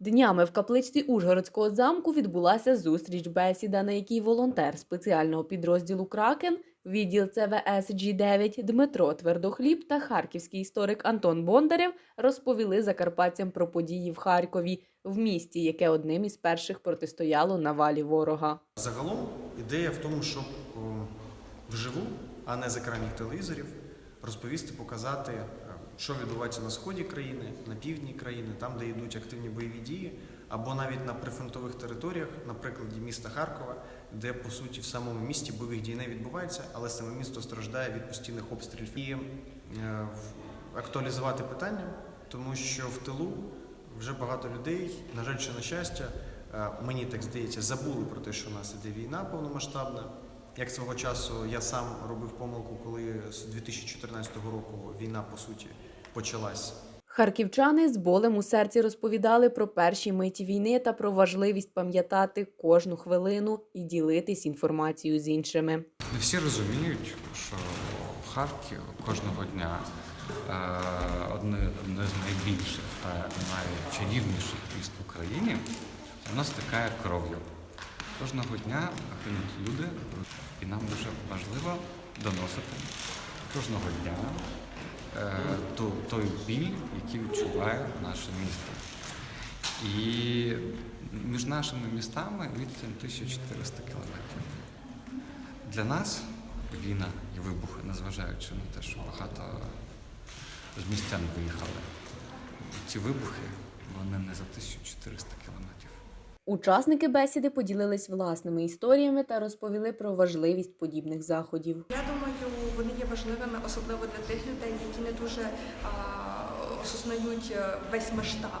Днями в капличці Ужгородського замку відбулася зустріч бесіда, на якій волонтер спеціального підрозділу Кракен, відділ ЦВС G9 Дмитро Твердохліб та харківський історик Антон Бондарєв розповіли закарпатцям про події в Харкові, в місті, яке одним із перших протистояло навалі ворога. Загалом ідея в тому, щоб вживу, а не з екранів телевізорів, розповісти, показати, е, що відбувається на сході країни, на півдні країни, там, де йдуть активні бойові дії, або навіть на прифронтових територіях, на прикладі міста Харкова, де по суті в самому місті бойових дій не відбувається, але саме місто страждає від постійних обстрілів. І е, актуалізувати питання, тому що в тилу вже багато людей, на жаль, чи на щастя, е, мені так здається, забули про те, що у нас іде війна повномасштабна. Як свого часу я сам робив помилку, коли з 2014 року війна по суті почалась. Харківчани з болем у серці розповідали про перші миті війни та про важливість пам'ятати кожну хвилину і ділитись інформацією з іншими. Не всі розуміють, що Харків кожного дня е, одне, одне з найбільших та найчарівніших міст в Україні, воно стикає кров'ю. Кожного дня гинуть люди, і нам дуже важливо доносити кожного дня е, ту, той біль, який відчуває наше місто. І між нашими містами відстань 1400 кілометрів. Для нас війна і вибухи, незважаючи на те, що багато з містян виїхали. Ці вибухи вони не за 1400 кілометрів. Учасники бесіди поділились власними історіями та розповіли про важливість подібних заходів. Я думаю, вони є важливими, особливо для тих людей, які не дуже а, осознають е, весь масштаб.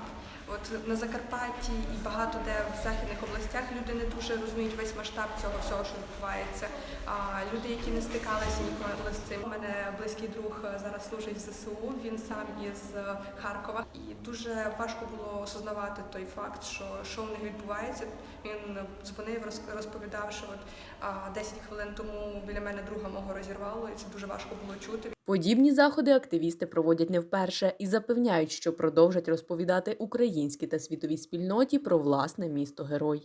От на Закарпатті і багато де в західних областях люди не дуже розуміють весь масштаб цього всього, що відбувається. А люди, які не стикалися ніколи з цим. У мене близький друг е, зараз служить в ЗСУ. Він сам із е, Харкова, і дуже важко було осознавати той факт, що що в них відбувається. Він дзвонив, роз- розповідав, що от 10 хвилин тому біля мене друга мого розірвало, і це дуже важко було чути. Подібні заходи активісти проводять не вперше і запевняють, що продовжать розповідати українській та світовій спільноті про власне місто герой.